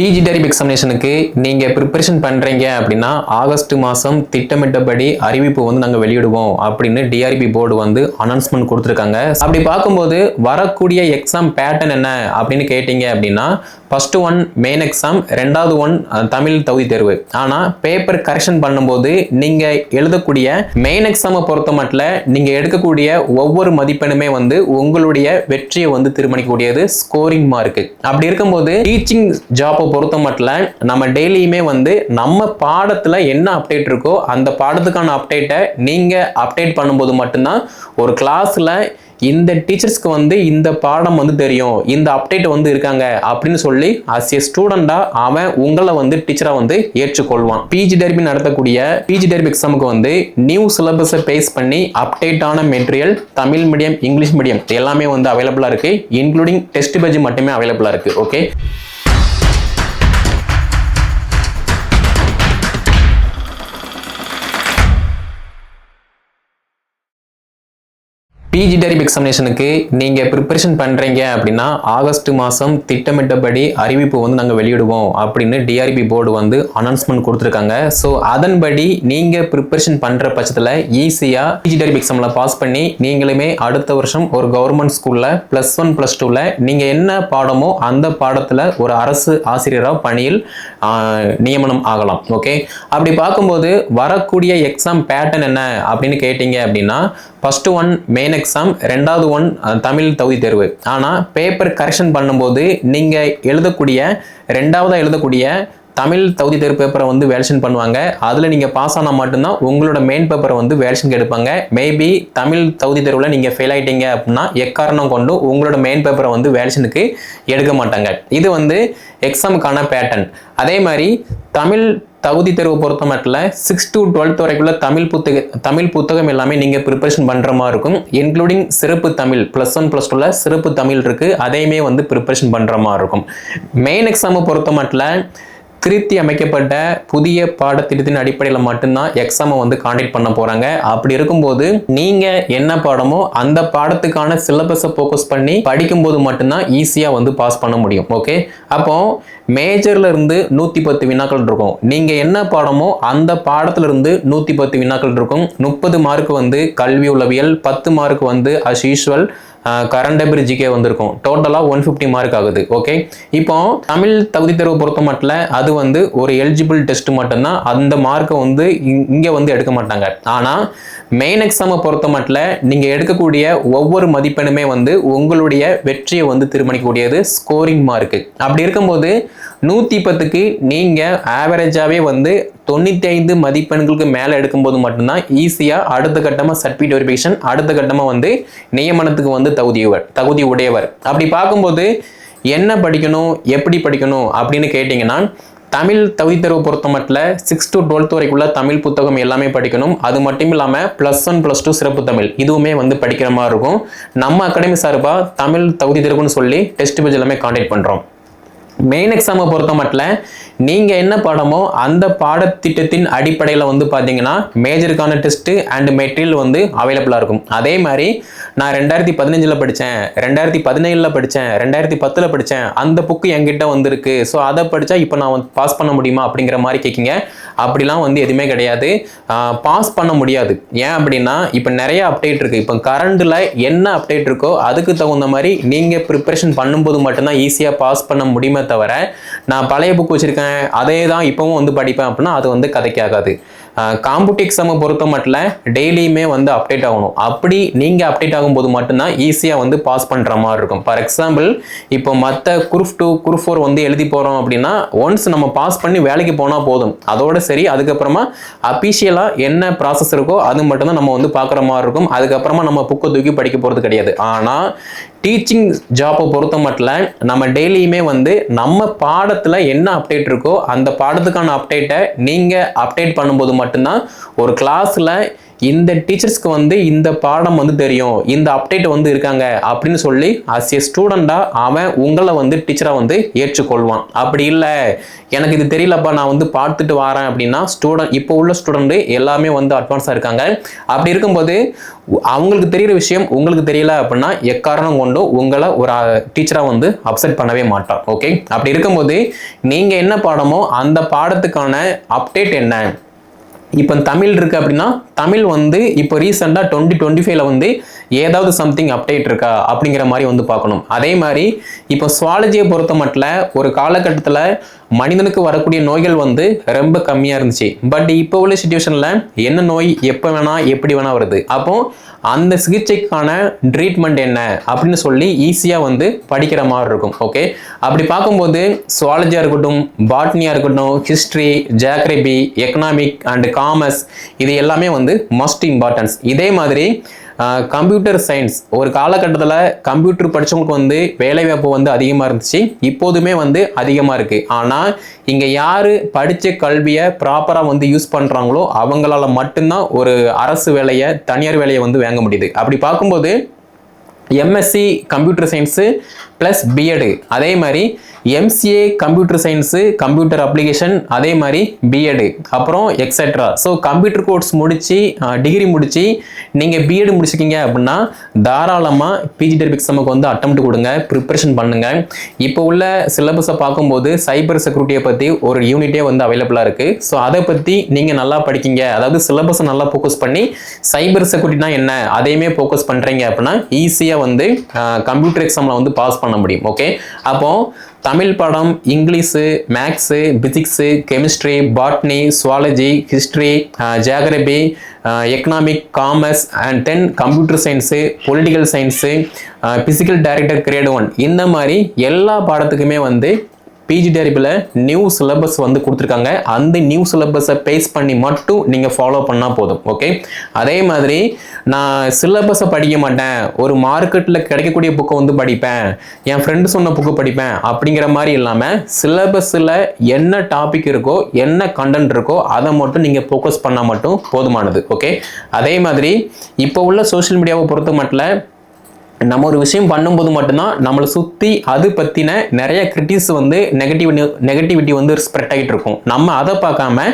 PG டெரிப் எக்ஸாமினேஷனுக்கு நீங்கள் preparation பண்ணுறீங்க அப்படின்னா ஆகஸ்ட் மாதம் திட்டமிட்டபடி அறிவிப்பு வந்து நாங்கள் வெளியிடுவோம் அப்படின்னு டிஆர்பி போர்டு வந்து அனௌன்ஸ்மெண்ட் கொடுத்துருக்காங்க. அப்படி பார்க்கும்போது வரக்கூடிய எக்ஸாம் பேட்டர்ன் என்ன அப்படின்னு கேட்டிங்க அப்படின்னா ஃபர்ஸ்ட் ஒன் மெயின் எக்ஸாம் ரெண்டாவது ஒன் தமிழ் தகுதி தேர்வு. ஆனால் பேப்பர் கரெக்ஷன் பண்ணும்போது நீங்கள் எழுதக்கூடிய மெயின் எக்ஸாமை பொறுத்த மட்டில் நீங்கள் எடுக்கக்கூடிய ஒவ்வொரு மதிப்பெண்ணுமே வந்து உங்களுடைய வெற்றியை வந்து தீர்மானிக்கக்கூடியது ஸ்கோரிங் மார்க்கு அப்படி இருக்கும்போது டீச்சிங் ஜாப் பொறுத்த மட்டும் நம்ம டெய்லியுமே வந்து நம்ம பாடத்தில் என்ன அப்டேட் இருக்கோ அந்த பாடத்துக்கான அப்டேட்டை நீங்கள் அப்டேட் பண்ணும்போது மட்டும்தான் ஒரு கிளாஸில் இந்த டீச்சர்ஸ்க்கு வந்து இந்த பாடம் வந்து தெரியும் இந்த அப்டேட் வந்து இருக்காங்க அப்படின்னு சொல்லி அஸ் ஏ ஸ்டூடெண்ட்டாக அவன் உங்களை வந்து டீச்சராக வந்து ஏற்றுக்கொள்வான். பிஜி டெர்பி நடத்தக்கூடிய பிஜி டெர்பி எக்ஸாமுக்கு வந்து நியூ சிலபஸை பேஸ் பண்ணி அப்டேட்டான material Tamil medium English medium எல்லாமே வந்து அவைலபிளாக இருக்குது இன்க்ளூடிங் டெஸ்ட் பேஜ் மட்டுமே அவைலபிளாக இருக்குது ஓகே பிஜி டெரிப் எக்ஸாமினேஷனுக்கு நீங்கள் ப்ரிப்பரேஷன் பண்ணுறீங்க அப்படின்னா ஆகஸ்ட் மாதம் திட்டமிட்டபடி அறிவிப்பு வந்து நாங்கள் வெளியிடுவோம் அப்படின்னு டிஆர்பி போர்டு வந்து அனௌன்ஸ்மெண்ட் கொடுத்துருக்காங்க. ஸோ அதன்படி நீங்கள் ப்ரிப்பரேஷன் பண்ணுற பட்சத்தில் ஈஸியாக பிஜி டெரிப் எக்ஸாமில் பாஸ் பண்ணி நீங்களுமே அடுத்த வருஷம் ஒரு கவர்மெண்ட் ஸ்கூலில் ப்ளஸ் ஒன் ப்ளஸ் டூவில் நீங்கள் என்ன பாடமோ அந்த பாடத்தில் ஒரு அரசு ஆசிரியராக பணியில் நியமனம் ஆகலாம். ஓகே அப்படி பார்க்கும்போது வரக்கூடிய எக்ஸாம் பேட்டர்ன் என்ன அப்படின்னு கேட்டிங்க அப்படின்னா ஃபஸ்ட்டு ஒன் மெயின் எக்ஸாம் ரெண்டாவது ஒன் தமிழ் தகுதி தேர்வு. ஆனால் பேப்பர் கரெக்ஷன் பண்ணும்போது நீங்கள் எழுதக்கூடிய ரெண்டாவதாக எழுதக்கூடிய தமிழ் தகுதி தேர்வு பேப்பரை வந்து வேலேஷன் பண்ணுவாங்க. அதில் நீங்கள் பாஸ் ஆனால் மட்டும்தான் உங்களோட மெயின் பேப்பரை வந்து வேல்யூஷனுக்கு எடுப்பாங்க மேபி தமிழ் தகுதி தேர்வில் நீங்கள் ஃபெயில் ஆகிட்டீங்க அப்படின்னா எக்காரணம் கொண்டு உங்களோட மெயின் பேப்பரை வந்து வேலேஷனுக்கு எடுக்க மாட்டாங்க. இது வந்து எக்ஸாமுக்கான பேட்டர்ன் அதே மாதிரி தமிழ் தகுதி தேர்வு பொறுத்த மட்டும் சிக்ஸ் டு டுவெல்த் வரைக்குள்ள தமிழ் புத்தக தமிழ் புத்தகம் எல்லாமே நீங்கள் ப்ரிப்பரேஷன் பண்ணுற மாதிரி இருக்கும். இன்க்ளூடிங் சிறப்பு தமிழ் ப்ளஸ் ஒன் ப்ளஸ் டூவில் சிறப்பு தமிழ் இருக்குது அதையுமே வந்து ப்ரிப்பரேஷன் பண்ணுற மாதிரி இருக்கும். மெயின் எக்ஸாமை பொறுத்த மட்டும் திருத்தி அமைக்கப்பட்ட புதிய பாடத்திட்டத்தின் அடிப்படையில் மட்டும்தான் எக்ஸாமை வந்து காண்டக்ட் பண்ண போறாங்க. அப்படி இருக்கும்போது நீங்க என்ன பாடமோ அந்த பாடத்துக்கான சிலபஸை ஃபோக்கஸ் பண்ணி படிக்கும்போது மட்டும்தான் ஈஸியா வந்து பாஸ் பண்ண முடியும். ஓகே அப்போ மேஜர்ல இருந்து நூத்தி பத்து வினாக்கள் இருக்கும். நீங்க என்ன பாடமோ அந்த பாடத்துல இருந்து நூத்தி பத்து வினாக்கள் இருக்கும். முப்பது மார்க் வந்து கல்வி உளவியல் பத்து மார்க் வந்து as usual current affairs GK வந்திருக்கும். டோட்டலாக ஒன் ஃபிஃப்டி மார்க் ஆகுது. ஓகே இப்போ தமிழ் தகுதி தேர்வு பொறுத்த மட்டும் அது வந்து ஒரு எலிஜிபிள் டெஸ்ட் மட்டும்தான். அந்த மார்க்கை வந்து இங்கே வந்து எடுக்க மாட்டாங்க. ஆனால் மெயின் எக்ஸாமை பொறுத்த மட்டும் நீங்கள் எடுக்கக்கூடிய ஒவ்வொரு மதிப்பெண்ணுமே வந்து உங்களுடைய வெற்றியை வந்து தீர்மானிக்கக்கூடியது ஸ்கோரிங் மார்க்கு அப்படி இருக்கும்போது நூற்றி பத்துக்கு நீங்கள் ஆவரேஜாகவே வந்து தொண்ணூற்றி ஐந்து மதிப்பெண்களுக்கு மேலே எடுக்கும்போது மட்டும்தான் ஈஸியாக அடுத்த கட்டமாக சர்டிஃபிகேட் வெரிஃபிகேஷன் அடுத்த கட்டமாக வந்து நியமனத்துக்கு வந்து தகுதியவர் தகுதி உடையவர் அப்படி பார்க்கும்போது என்ன படிக்கணும் எப்படி படிக்கணும் அப்படின்னு கேட்டிங்கன்னா தமிழ் தகுதி தேர்வு பொறுத்த மட்டும் சிக்ஸ் டு டுவெல்த் வரைக்குள்ள தமிழ் புத்தகம் எல்லாமே படிக்கணும். அது மட்டும் இல்லாமல் ப்ளஸ் ஒன் ப்ளஸ் டூ சிறப்பு தமிழ் இதுவுமே வந்து படிக்கிற மாதிரி இருக்கும். நம்ம அகாடமி சார்பாக தமிழ் தகுதி தேர்வுன்னு சொல்லி டெஸ்ட் பேஜ் எல்லாமே காண்டாக்ட் பண்ணுறோம் மெயின் எக்ஸாமை பொறுத்த மட்டும் நீங்கள் என்ன பாடமோ அந்த பாடத்திட்டத்தின் அடிப்படையில் வந்து பார்த்தீங்கன்னா மேஜருக்கான டெஸ்ட்டு அண்ட் மெட்டீரியல் வந்து அவைலபிளாக இருக்கும். அதே மாதிரி நான் ரெண்டாயிரத்தி பதினஞ்சில் படித்தேன் ரெண்டாயிரத்தி பதினேழில் படித்தேன் ரெண்டாயிரத்தி பத்தில் படித்தேன் அந்த புக்கு என்கிட்ட வந்திருக்கு. ஸோ அதை படித்தா இப்போ நான் வந்து பாஸ் பண்ண முடியுமா அப்படிங்கிற மாதிரி கேட்குங்க அப்படிலாம் வந்து எதுவுமே கிடையாது. பாஸ் பண்ண முடியாது. ஏன் அப்படின்னா இப்போ நிறைய அப்டேட் இருக்குது இப்போ கரண்டில் என்ன அப்டேட் இருக்கோ அதுக்கு தகுந்த மாதிரி நீங்கள் ப்ரிப்பரேஷன் பண்ணும்போது மட்டும்தான் ஈஸியாக பாஸ் பண்ண முடியுமே தவிர நான் பழைய புக் வச்சுருக்கேன் அதே தான் இப்போவும் வந்து படிப்பேன் அப்படின்னா அது வந்து கதைக்காகாது. காம்புட்டி எக்ஸாமை பொறுத்த மட்டும் டெய்லியுமே வந்து அப்டேட் ஆகணும். அப்படி நீங்கள் அப்டேட் ஆகும்போது மட்டும்தான் ஈஸியாக வந்து பாஸ் பண்ணுற மாதிரி இருக்கும். ஃபார் எக்ஸாம்பிள் இப்போ மற்ற குரூப் டூ குரூப் ஃபோர் வந்து எழுதி போகிறோம் அப்படின்னா ஒன்ஸ் நம்ம பாஸ் பண்ணி வேலைக்கு போனால் போதும். அதோட சரி அதுக்கப்புறமா அபிஷியலாக என்ன ப்ராசஸ் இருக்கோ அது மட்டும்தான் நம்ம வந்து பார்க்குற மாதிரி இருக்கும். அதுக்கப்புறமா நம்ம புக்கை தூக்கி படிக்க போகிறது கிடையாது. ஆனால் டீச்சிங் ஜாப்பை பொறுத்த மட்டும் நம்ம டெய்லியுமே வந்து நம்ம பாடத்தில் என்ன அப்டேட் இருக்கோ அந்த பாடத்துக்கான அப்டேட்டை நீங்கள் அப்டேட் பண்ணும்போது மட்டும் மட்டும்தான் ஒரு கிளாஸில் இந்த டீச்சர்ஸ்க்கு வந்து இந்த பாடம் வந்து தெரியும் இந்த அப்டேட் வந்து இருக்காங்க அப்படின்னு சொல்லி அஸ் ஏ ஸ்டூடெண்ட்டாக அவன் உங்களை வந்து டீச்சராக வந்து ஏற்றுக்கொள்வான். அப்படி இல்லை. எனக்கு இது தெரியலப்பா நான் வந்து பார்த்துட்டு வரேன் அப்படின்னா ஸ்டூடெண்ட் இப்போ உள்ள ஸ்டூடெண்ட்டு எல்லாமே வந்து அட்வான்ஸாக இருக்காங்க. அப்படி இருக்கும்போது அவங்களுக்கு தெரியிற விஷயம் உங்களுக்கு தெரியல அப்படின்னா எக்காரணம் கொண்டு உங்களை ஒரு டீச்சராக வந்து அப்செட் பண்ணவே மாட்டான். ஓகே அப்படி இருக்கும்போது நீங்கள் என்ன பாடமோ அந்த பாடத்துக்கான அப்டேட் என்ன? இப்போ தமிழ் இருக்கு அப்படின்னா தமிழ் வந்து இப்போ ரீசெண்டாக டுவெண்ட்டி டுவெண்ட்டி ஃபைவ்ல வந்து ஏதாவது சம்திங் அப்டேட் இருக்கா அப்படிங்கிற மாதிரி வந்து பார்க்கணும். அதே மாதிரி இப்போ சுவாலஜியை பொறுத்த மட்டும் ஒரு காலகட்டத்தில் மனிதனுக்கு வரக்கூடிய நோய்கள் வந்து ரொம்ப கம்மியாக இருந்துச்சு. பட் இப்போ உள்ள சுச்சுவேஷனில் என்ன நோய் எப்போ வேணால் எப்படி வேணால் வருது. அப்போ அந்த சிகிச்சைக்கான ட்ரீட்மெண்ட் என்ன? அப்படின்னு சொல்லி ஈஸியாக வந்து படிக்கிற மாதிரி இருக்கும். ஓகே அப்படி பார்க்கும்போது சுவாலஜியாக இருக்கட்டும் பாட்னியாக இருக்கட்டும் history geography economic and commerce இது எல்லாமே வந்து மஸ்ட் இம்பார்ட்டன்ஸ் இதே மாதிரி கம்ப்யூட்டர் சயின்ஸ் ஒரு காலகட்டத்தில் கம்ப்யூட்டர் படித்தவங்களுக்கு வந்து வேலைவாய்ப்பு வந்து அதிகமாக இருந்துச்சு. இப்போதுமே வந்து அதிகமாக இருக்குது ஆனால் இங்கே யார் படித்த கல்வியை ப்ராப்பராக வந்து யூஸ் பண்ணுறாங்களோ அவங்களால மட்டும்தான் ஒரு அரசு வேலையை தனியார் வேலையை வந்து வாங்க முடியுது. அப்படி பார்க்கும்போது MSc computer science plus BEd அதே மாதிரி MCA computer science computer application அதே மாதிரி பிஎடு அப்புறம் எக்ஸெட்ரா ஸோ கம்ப்யூட்டர் கோர்ஸ் முடித்து டிகிரி முடித்து நீங்கள் பிஎட் முடிச்சிருக்கீங்க அப்படின்னா தாராளமாக பிஜி டெர்பிக் எக்ஸாமுக்கு வந்து அட்டம் கொடுங்க ப்ரிப்பரேஷன் பண்ணுங்கள் இப்போ உள்ள சிலபஸை பார்க்கும்போது சைபர் செக்யூரிட்டியை பற்றி ஒரு யூனிட்டே வந்து அவைலபிளாக இருக்குது ஸோ அதை பற்றி நீங்கள் நல்லா படிக்கிங்க. அதாவது சிலபஸை நல்லா ஃபோக்கஸ் பண்ணி சைபர் செக்யூரிட்டினா என்ன? அதையுமே ஃபோக்கஸ் பண்ணுறீங்க அப்படின்னா ஈஸியாக வந்து கம்ப்யூட்டர் எக்ஸாமில் வந்து பாஸ் பண்ண முடியும். ஓகே அப்போது தமிழ் படம் English maths physics chemistry botany zoology history geography economic commerce and then computer science political science physical director grade one இந்த மாதிரி எல்லா பாடத்துக்குமே வந்து பிஜி டெரிப்பில் நியூ சிலபஸ் வந்து கொடுத்துருக்காங்க. அந்த நியூ சிலபஸை பேஸ் பண்ணி மட்டும் நீங்கள் ஃபாலோ பண்ணால் போதும். ஓகே அதே மாதிரி நான் சிலபஸை படிக்க மாட்டேன். ஒரு மார்க்கெட்டில் கிடைக்கக்கூடிய புக்கை வந்து படிப்பேன். என் ஃப்ரெண்டு சொன்ன புக்கு படிப்பேன். அப்படிங்கிற மாதிரி இல்லாமல் சிலபஸில் என்ன டாபிக் இருக்கோ என்ன கண்டென்ட் இருக்கோ அதை மட்டும் நீங்கள் ஃபோக்கஸ் பண்ணால் மட்டும் போதுமானது. ஓகே அதே மாதிரி இப்போ உள்ள சோஷியல் மீடியாவை பொறுத்த மட்டும் நம்ம ஒரு விஷயம் பண்ணும்போது மட்டும்தான் நம்மளை சுற்றி அது பற்றின நிறைய கிரிட்டிஸ் வந்து நெகட்டிவ் நெகட்டிவிட்டி வந்து ஸ்ப்ரெட் ஆகிட்டு இருக்கும். நம்ம அதை பார்க்காம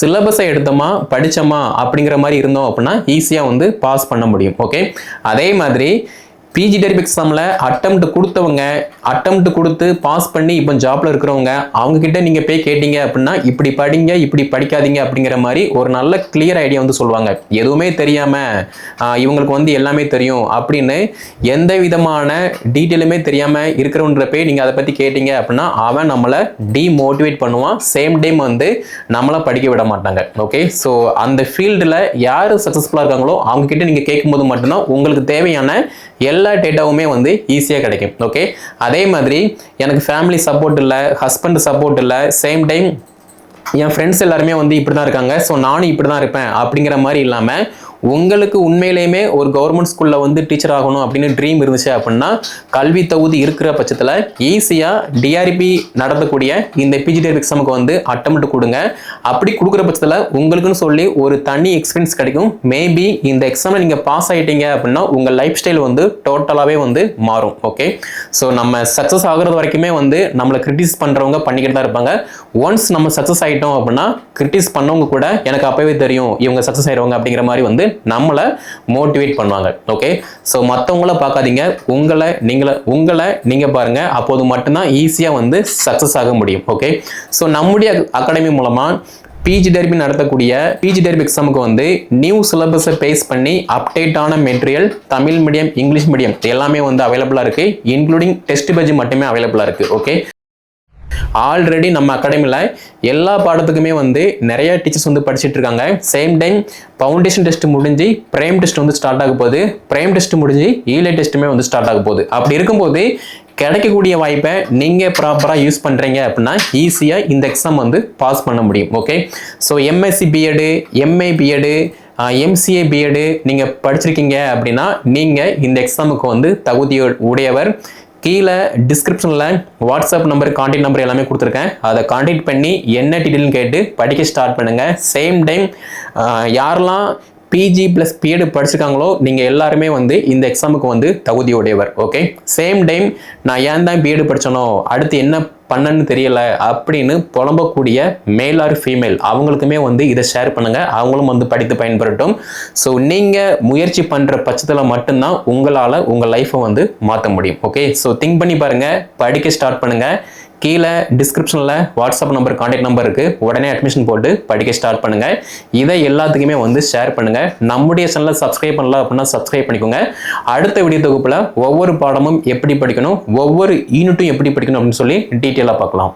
சிலபஸை எடுத்தோமா படித்தோமா அப்படிங்கிற மாதிரி இருந்தோம் அப்படின்னா ஈஸியாக வந்து பாஸ் பண்ண முடியும் ஓகே அதே மாதிரி பிஜி டெரிப் எக்ஸாமில் அட்டம்ப்ட் கொடுத்தவங்க அட்டம்ப்ட் கொடுத்து பாஸ் பண்ணி இப்போ ஜாப்ல இருக்கிறவங்க அவங்க கிட்ட நீங்கள் போய் கேட்டீங்க அப்படின்னா இப்படி படிங்க இப்படி படிக்காதீங்க அப்படிங்கிற மாதிரி ஒரு நல்ல கிளியர் ஐடியா வந்து சொல்லுவாங்க. எதுவுமே தெரியாமல் இவங்களுக்கு வந்து எல்லாமே தெரியும் அப்படின்னு எந்த விதமான டீட்டெயிலுமே தெரியாமல் இருக்கிறவன்ற போய் நீங்கள் அதை பற்றி கேட்டீங்க அப்படின்னா அவன் நம்மளை டிமோட்டிவேட் பண்ணுவான். சேம் டைம் வந்து நம்மளை படிக்க விட மாட்டாங்க. ஓகே ஸோ அந்த ஃபீல்டில் யார் சக்ஸஸ்ஃபுல்லாக இருக்காங்களோ அவங்க கிட்ட நீங்கள் கேட்கும்போது மட்டும்தான் உங்களுக்கு தேவையான எல்லா டேட்டாவுமே வந்து ஈஸியாக கிடைக்கும். ஓகே அதே மாதிரி எனக்கு ஃபேமிலி சப்போர்ட் இல்லை ஹஸ்பண்ட் சப்போர்ட் இல்லை சேம் டைம் என் ஃப்ரெண்ட்ஸ் எல்லாருமே வந்து இப்படி தான் இருக்காங்க. ஸோ நானும் இப்படி தான் இருப்பேன் அப்படிங்கிற மாதிரி இல்லாமல் உங்களுக்கு உண்மையிலேயுமே ஒரு கவர்மெண்ட் ஸ்கூலில் வந்து டீச்சர் ஆகணும் அப்படின்னு ட்ரீம் இருந்துச்சு அப்படின்னா கல்வி தகுதி இருக்கிற பட்சத்தில் ஈஸியாக டிஆர்பி நடத்தக்கூடிய இந்த பிஜிடிஆர் எக்ஸாமுக்கு வந்து அட்டம்ப்ட் கொடுங்க. அப்படி கொடுக்குற பட்சத்தில் உங்களுக்குன்னு சொல்லி ஒரு தனி எக்ஸ்பீரியன்ஸ் கிடைக்கும். மேபி இந்த எக்ஸாமில் நீங்கள் பாஸ் ஆகிட்டீங்க அப்படின்னா உங்கள் லைஃப் ஸ்டைல் வந்து டோட்டலாகவே வந்து மாறும். ஓகே ஸோ நம்ம சக்ஸஸ் ஆகுறது வரைக்குமே வந்து நம்மளை கிரிட்டிஸ் பண்ணுறவங்க பண்ணிக்கிட்டு தான் இருப்பாங்க. ஒன்ஸ் நம்ம சக்ஸஸ் ஆகிட்டோம் அப்படின்னா கிரிட்டிஸ் பண்ணவங்க கூட எனக்கு அப்போவே தெரியும் இவங்க சக்ஸஸ் ஆகிடுவாங்க அப்படிங்கிற மாதிரி வந்து நம்மளை மோட்டிவேட் பண்ணுவாங்க. ஓகே ஸோ மற்றவங்கள பார்க்காதீங்க. உங்களை நீங்கள உங்களை நீங்கள் பாருங்கள் அப்போது மட்டும்தான் ஈஸியாக வந்து சக்ஸஸ் ஆக முடியும். ஓகே ஸோ நம்முடைய அகாடமி மூலமாக பிஜி டெர்பி நடத்தக்கூடிய பிஜி டெர்பி எக்ஸாமுக்கு வந்து நியூ சிலபஸை பேஸ் பண்ணி அப்டேட்டான material Tamil medium English medium எல்லாமே வந்து அவைலபிளாக இருக்குது இன்க்ளூடிங் டெஸ்ட் பேஜ் மட்டுமே அவைலபிளாக இருக்குது ஓகே ஆல்ரெடி நம்ம அகாடமியில் எல்லா பாடத்துக்குமே வந்து நிறைய டீச்சர்ஸ் வந்து படிச்சுட்டு இருக்காங்க. சேம் டைம் ஃபவுண்டேஷன் டெஸ்ட் முடிஞ்சு ப்ரைம் டெஸ்ட் வந்து ஸ்டார்ட் ஆக போகுது. பிரைம் டெஸ்ட் முடிஞ்சு ஈலை டெஸ்ட்டுமே வந்து ஸ்டார்ட் ஆக போகுது. அப்படி இருக்கும்போது கிடைக்கக்கூடிய வாய்ப்பை நீங்கள் ப்ராப்பராக யூஸ் பண்ணுறீங்க அப்படின்னா ஈஸியாக இந்த எக்ஸாம் வந்து பாஸ் பண்ண முடியும். Okay so MSc BEd MA BEd MCA BEd நீங்கள் படிச்சிருக்கீங்க அப்படின்னா நீங்கள் இந்த எக்ஸாமுக்கு வந்து தகுதி உடையவர் கீழே டிஸ்கிரிப்ஷனில் வாட்ஸ்அப் நம்பர் கான்டாக்ட் நம்பர் எல்லாமே கொடுத்துருக்கேன். அதை கான்டாக்ட் பண்ணி என்ன டீட்டெயில்னு கேட்டு படிக்க ஸ்டார்ட் பண்ணுங்கள் சேம் டைம் யாரெல்லாம் பிஜி ப்ளஸ் பிஎட் படிச்சிருக்காங்களோ நீங்கள் எல்லாருமே வந்து இந்த எக்ஸாமுக்கு வந்து தகுதியுடையவர் ஓகே சேம் டைம் நான் ஏன் தான் பிஎட் படித்தனோ அடுத்து என்ன பண்ணன்னு தெரியல அப்படின்னு புலம்பக்கூடிய மேல் ஆர் ஃபீமேல் அவங்களுக்குமே வந்து இதை ஷேர் பண்ணுங்கள் அவங்களும் வந்து படித்து பயன்பெறட்டும். ஸோ நீங்கள் முயற்சி பண்ணுற பட்சத்தில் மட்டும்தான் உங்களால் உங்கள் லைஃப்பை வந்து மாற்ற முடியும் ஓகே ஸோ திங்க் பண்ணி பாருங்கள் படிக்க ஸ்டார்ட் பண்ணுங்கள் கீழே டிஸ்கிரிப்ஷனில் வாட்ஸ்அப் நம்பர் காண்டாக்ட் நம்பர் இருக்குது உடனே அட்மிஷன் போட்டு படிக்க ஸ்டார்ட் பண்ணுங்கள் இதை எல்லாத்துக்குமே வந்து ஷேர் பண்ணுங்கள் நம்முடைய சேனலை சப்ஸ்கிரைப் பண்ணல அப்படின்னா சப்ஸ்கிரைப் பண்ணிக்கோங்க. அடுத்த வீடியோ தொகுப்பில் ஒவ்வொரு பாடமும் எப்படி படிக்கணும் ஒவ்வொரு யூனிட்டும் எப்படி படிக்கணும் அப்படின்னு சொல்லி டீட்டெயிலாக பார்க்கலாம்.